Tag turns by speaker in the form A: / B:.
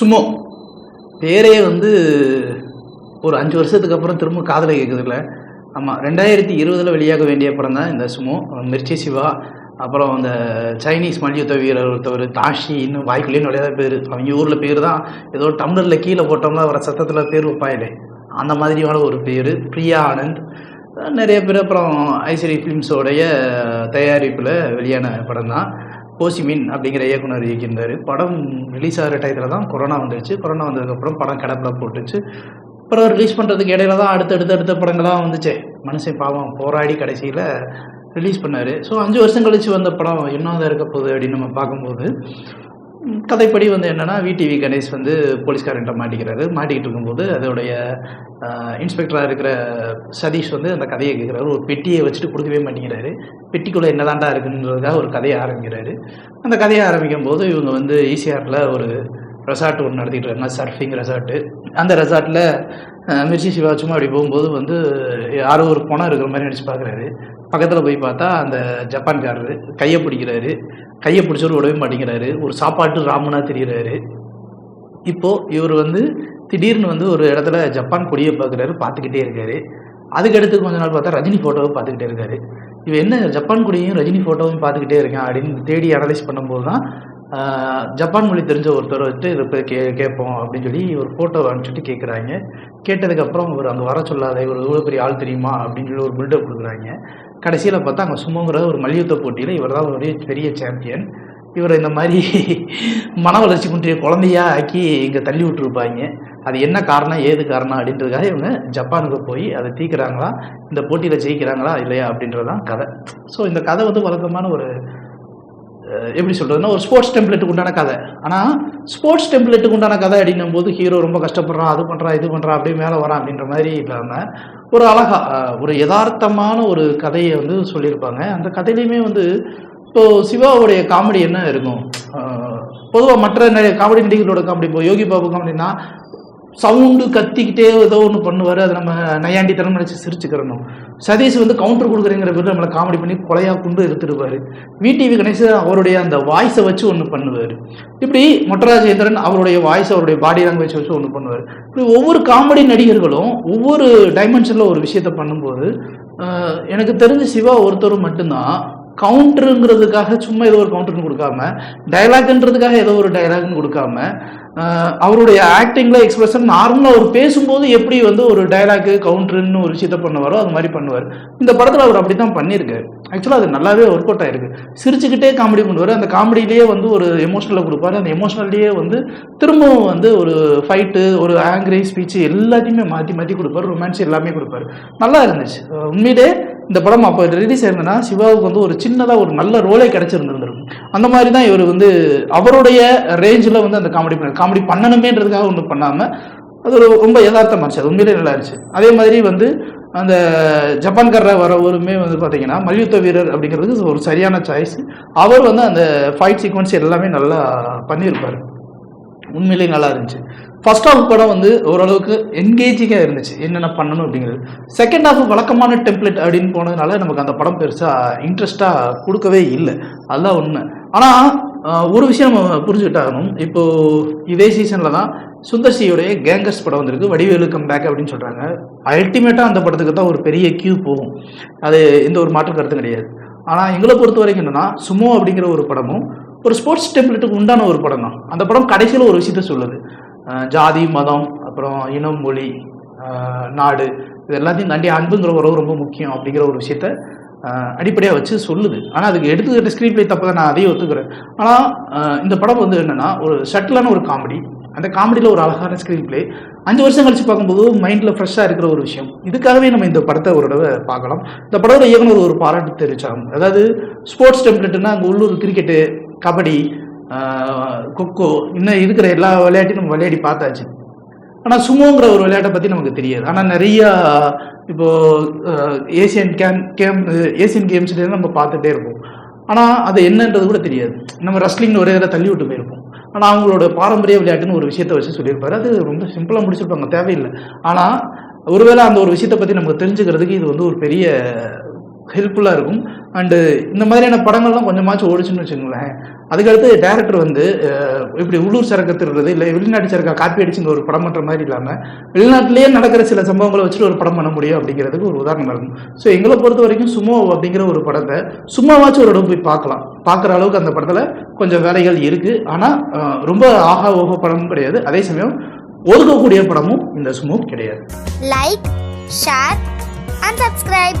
A: Sumo பேரே வந்து ஒரு அஞ்சு வருஷத்துக்கு அப்புறம் திரும்ப காதலை கேட்குதுல்ல ஆமாம் ரெண்டாயிரத்தி இருபதில் வெளியாக வேண்டிய படம் தான் இந்த சுமோ. மிர்ச்சி சிவா அப்புறம் அந்த சைனீஸ் மல்யுத்த வீரர் ஒருத்தவர் தாஷி இன்னும் நிறையா பேர். அவங்க ஊரில் பேர் தான் ஏதோ டம்ளரில் கீழே போட்டோம்னா வர சத்தத்தில் பேர் வைப்பாயிலே அந்த மாதிரியான ஒரு பேர். பிரியா ஆனந்த். நிறைய பேர் அப்புறம் ஐஸ்வரி ஃபிலிம்ஸோடைய தயாரிப்பில் வெளியான படம் தான். கோசிமின் அப்படிங்கிற இயக்குனர் இயக்கியிருந்தார் படம் ரிலீஸ் ஆகிற டயத்தில் தான் கொரோனா வந்துடுச்சு கொரோனா வந்ததுக்கப்புறம் படம் கிடப்பில் போட்டுச்சு. அப்புறம் ரிலீஸ் பண்ணுறதுக்கு இடையில தான் அடுத்தடுத்த அடுத்த படங்கள்லாம் வந்துச்சே. மனுஷன் பாவம் போராடி கடைசியில் ரிலீஸ் பண்ணார். ஸோ அஞ்சு வருஷம் கழிச்சு வந்த படம் இன்னும் தான் இருக்க போகுது அப்படின்னு நம்ம பார்க்கும்போது கதைப்படி வந்து என்னென்னா விடிவி கணேஷ் வந்து போலீஸ்காரன்ட்ட மாட்டிக்கிறாரு. மாட்டிக்கிட்டு இருக்கும்போது அதோடைய இன்ஸ்பெக்டராக இருக்கிற சதீஷ் வந்து அந்த கதையை கேட்குறாரு ஒரு பெட்டியை வச்சுட்டு கொடுக்கவே மாட்டேங்கிறாரு. பெட்டிக்குள்ளே என்னதான்டா இருக்குன்றதுக்காக ஒரு கதையை ஆரம்பிக்கிறாரு. அந்த கதையை ஆரம்பிக்கும் போது இவங்க வந்து ஈசிஆரில் ஒரு ரெசார்ட் ஒன்று நடத்திட்டு இருக்காங்க. Surfing resort. அந்த ரெசார்ட்டில் மிர்ச்சி சிவா சும்மா அப்படி போகும்போது வந்து யாரோ ஒரு பணம் இருக்கிற மாதிரி நினச்சி பார்க்குறாரு பக்கத்தில் போய் பார்த்தா அந்த ஜப்பான்காரரு கையை பிடிக்கிறாரு. கையை பிடிச்சவர் விடவே மாட்டேங்கிறாரு. ஒரு சாப்பாட்டு ராமனாக தெரிகிறாரு இப்போது இவர் வந்து திடீர்னு வந்து ஒரு இடத்துல ஜப்பான் கொடியை பார்க்குறாரு பார்த்துக்கிட்டே இருக்காரு. அதுக்கடுத்து கொஞ்ச நாள் பார்த்தா ரஜினி ஃபோட்டோவை பார்த்துக்கிட்டே இருக்காரு. இவன் என்ன ஜப்பான் கொடியையும் ரஜினி ஃபோட்டோவையும் பார்த்துக்கிட்டே இருக்கான் அப்படின்னு தேடி அனலைஸ் பண்ணும்போது தான் ஜப்பான் மொழி தெரிஞ்ச ஒருத்தரை வச்சு இதை போய் கே கேட்போம் அப்படின்னு சொல்லி ஒரு ஃபோட்டோ அனுப்பிச்சிட்டு கேட்குறாங்க கேட்டதுக்கப்புறம் இவர் அங்கே வர சொல்லாத இவர் இவ்வளோ பெரிய ஆள் தெரியுமா அப்படின்னு சொல்லி ஒரு பில்டப் கொடுக்குறாங்க. கடைசியில் பார்த்தா அங்கே சுமங்கிற ஒரு மல்யுத்த போட்டியில் இவர் தான் ஒரு பெரிய சாம்பியன் இவரை இந்த மாதிரி மன வளர்ச்சி குன்றிய குழந்தையா ஆக்கி இங்கே தள்ளி விட்டுருப்பாங்க. அது என்ன காரணம் ஏது காரணம் அப்படின்றதுக்காக இவங்க ஜப்பானுக்கு போய் அதை தீக்குறாங்களா? இந்த போட்டியில் ஜெயிக்கிறாங்களா இல்லையா அப்படின்றதான் கதை. ஸோ இந்த கதை வந்து வழக்கமான ஒரு எப்படி சொல்கிறதுனா ஒரு ஸ்போர்ட்ஸ் டெம்ப்ளேட்டுக்கு உண்டான கதை. ஆனால் ஸ்போர்ட்ஸ் டெம்ப்ளேட்டுக்கு உண்டான கதை அப்படின்னும் போது ஹீரோ ரொம்ப கஷ்டப்படுறான் அது பண்ணுறான் இது பண்ணுறான் அப்படியே மேலே வரான் அப்படின்ற மாதிரி இல்லாமல் ஒரு அழகா ஒரு யதார்த்தமான ஒரு கதையை வந்து சொல்லியிருப்பாங்க. அந்த கதையிலையுமே வந்து இப்போ சிவாவுடைய காமெடி என்ன இருக்கும்? பொதுவாக மற்ற நிறைய காமெடி நடிகர்களோட காமெடி இப்போ யோகி பாபு காமெடினா சவுண்டு கத்திக்கிட்டே ஏதோ ஒன்று பண்ணுவார். அதை நம்ம நையாண்டித்தனம் நினச்சி சிரிச்சுக்கிறணும். சதீஷ் வந்து கவுண்டர் கொடுக்குறேங்கிற பேர் நம்மளை காமெடி பண்ணி கொலையாக கொண்டு எடுத்துருவார் விடிவி கணேசன் அவருடைய அந்த வாய்ஸை வச்சு ஒன்று பண்ணுவார். இப்படி மொட்டராஜேந்திரன் அவருடைய வாய்ஸ் அவருடைய பாடி லாங்குவேஜ் வச்சு ஒன்று பண்ணுவார். இப்படி ஒவ்வொரு காமெடி நடிகர்களும் ஒவ்வொரு டைமென்ஷனில் ஒரு விஷயத்த பண்ணும்போது எனக்கு தெரிஞ்ச சிவா ஒருத்தரும் மட்டும்தான் கவுண்டருங்கிறதுக்காக சும்மா ஏதோ ஒரு கவுண்டர்னு கொடுக்காம டைலாக்ன்றதுக்காக ஏதோ ஒரு டைலாக்னு கொடுக்காம அவருடைய ஆக்டிங்கில் எக்ஸ்பிரஷன் நார்மலாக அவர் பேசும்போது எப்படி வந்து ஒரு டைலாக்கு கவுண்டருன்னு ஒரு விஷயத்த பண்ணுவாரோ அது மாதிரி பண்ணுவார். இந்த படத்தில் அவர் அப்படி தான் பண்ணியிருக்காரு ஆக்சுவலாக அது நல்லாவே ஒர்க் அவுட் ஆயிருக்கு. சிரிச்சுக்கிட்டே காமெடி பண்ணுவார். அந்த காமெடியிலேயே வந்து ஒரு எமோஷனலை கொடுப்பாரு. அந்த எமோஷனல்லையே வந்து திரும்பவும் வந்து ஒரு ஃபைட்டு ஒரு ஆங்கிரி ஸ்பீச்சு எல்லாத்தையுமே மாற்றி மாற்றி கொடுப்பாரு. ரொமான்ஸ் எல்லாமே கொடுப்பாரு. நல்லா இருந்துச்சு. உண்மையிலேயே உண்மையிலே இந்த படம் அப்போ ரிலீஸ் ஆயிருந்தனா சிவாவுக்கு வந்து ஒரு சின்னதாக ஒரு நல்ல ரோலே கிடைச்சிருந்துருக்கும் அந்த மாதிரி தான் இவர் வந்து அவருடைய ரேஞ்சில் வந்து அந்த காமெடி பண்ண காமெடி பண்ணணுமேன்றதுக்காக ஒன்றும் பண்ணாமல் அது ஒரு ரொம்ப யதார்த்தமாக இருந்துச்சு. அது உண்மையிலே நல்லா இருந்துச்சு. அதே மாதிரி வந்து அந்த ஜப்பான்காரர் வரவருமே வந்து பார்த்தீங்கன்னா மல்யுத்த வீரர் அப்படிங்கிறது ஒரு சரியான சாய்ஸ் அவர் வந்து அந்த ஃபைட் சீக்வன்ஸ் எல்லாமே நல்லா பண்ணியிருப்பார். உண்மையிலேயே நல்லா இருந்துச்சு. ஃபர்ஸ்ட் ஹாஃப் படம் வந்து ஓரளவுக்கு என்கேஜிங்காக இருந்துச்சு. என்னென்ன பண்ணணும் அப்படிங்கிறது. செகண்ட் ஹாஃப் வழக்கமான டெம்ப்ளேட் அப்படின்னு போனதுனால நமக்கு அந்த படம் பெருசாக இன்ட்ரெஸ்ட்டாக கொடுக்கவே இல்லை. அதுதான் உண்மை. ஆனால் ஒரு விஷயம் நம்ம புரிஞ்சுக்கிட்டாகணும். இப்போது இதே சீசனில் தான் சுந்தர்சியோடைய கேங்கர்ஸ் படம் வந்திருக்கு. வடிவேலு கம் பேக் அப்படின்னு சொல்கிறாங்க அல்டிமேட்டாக அந்த படத்துக்கு தான் ஒரு பெரிய கியூ போகும். அது எந்த ஒரு மாற்று கருத்தும் கிடையாது. ஆனால் எங்களை பொறுத்த வரைக்கும் என்னன்னா சுமோ அப்படிங்கிற ஒரு படமும் ஒரு ஸ்போர்ட்ஸ் டெம்ப்ளேட்டுக்கு உண்டான ஒரு படம் தான் அந்த படம் கடைசியில் ஒரு விஷயத்த சொல்லுது. ஜாதி மதம் அப்புறம் இனம் மொழி நாடு இது எல்லாத்தையும் தாண்டி அன்புங்கிற உறவு ரொம்ப முக்கியம் அப்படிங்கிற ஒரு விஷயத்த அடிப்படையாக வச்சு சொல்லுது. ஆனால் அதுக்கு எடுத்துக்கிட்ட ஸ்க்ரீன் பிளே தப்பு தான் நான் அதையும் ஒத்துக்கிறேன். ஆனால் இந்த படம் வந்து என்னென்னா ஒரு ஷட்டிலான ஒரு காமெடி அந்த காமெடியில் ஒரு அழகான ஸ்க்ரீன் பிளே அஞ்சு வருஷம் கழிச்சு பார்க்கும்போது மைண்டில் ஃப்ரெஷ்ஷாக இருக்கிற ஒரு விஷயம். இதுக்காகவே நம்ம இந்த படத்தை ஒரு தடவை பார்க்கலாம். இந்த படத்தோட இயக்குனர் ஒரு பாராட்டு தெரிவிச்சாங்க. அதாவது ஸ்போர்ட்ஸ் டெம்ப்ளேட்னா அங்கே உள்ளூர் கிரிக்கெட்டு கபடி கொக்கோ இன்னும் இருக்கிற எல்லா விளையாட்டையும் நம்ம விளையாடி பார்த்தாச்சு. ஆனால் சுமோங்கிற ஒரு விளையாட்டை பற்றி நமக்கு தெரியாது. ஆனால் நிறையா இப்போ ஏசியன் கேம் கேம் ஏசியன் கேம்ஸ்லேருந்து நம்ம பார்த்துட்டே இருப்போம். ஆனால் அது என்னன்றது கூட தெரியாது. நம்ம ரஸ்லிங்னு ஒரே இதில் தள்ளி விட்டு போயிருப்போம். ஆனால் அவங்களோட பாரம்பரிய விளையாட்டுன்னு ஒரு விஷயத்தை வச்சு சொல்லியிருப்பாரு. அது ரொம்ப சிம்பிளாக முடிச்சிருப்பாங்க. தேவையில்லை. ஆனால் ஒருவேளை அந்த ஒரு விஷயத்தை பற்றி நமக்கு தெரிஞ்சுக்கிறதுக்கு இது வந்து ஒரு பெரிய ஹெல்ப்ஃபுல்லாக இருக்கும். அண்டு இந்த மாதிரியான படங்கள்லாம் கொஞ்சமாச்சும் ஓடிச்சுன்னு வச்சுங்களேன் அதுக்கடுத்து டேரக்டர் வந்து இப்படி உள்ளூர் சரக்கு திருடுறது இல்லை வெளிநாட்டு சரக்கா காப்பி அடிச்சுங்க ஒரு படம் பண்ணுற மாதிரி இல்லாமல் வெளிநாட்டிலேயே நடக்கிற சில சம்பவங்களை வச்சுட்டு ஒரு படம் பண்ண முடியும் அப்படிங்கிறதுக்கு ஒரு உதாரணம் இருக்கும். ஸோ எங்களை பொறுத்த வரைக்கும் சுமோ அப்படிங்கிற ஒரு படத்தை சும்மாவாச்சும் ஒரு இடம் போய் பார்க்கலாம். பார்க்குற அளவுக்கு அந்த படத்தில் கொஞ்சம் வேலைகள் இருக்குது ஆனால் ரொம்ப ஆஹா ஓஹோ படமும் கிடையாது. அதே சமயம் ஒதுக்கக்கூடிய படமும் இந்த சுமோ கிடையாது.
B: Like share and subscribe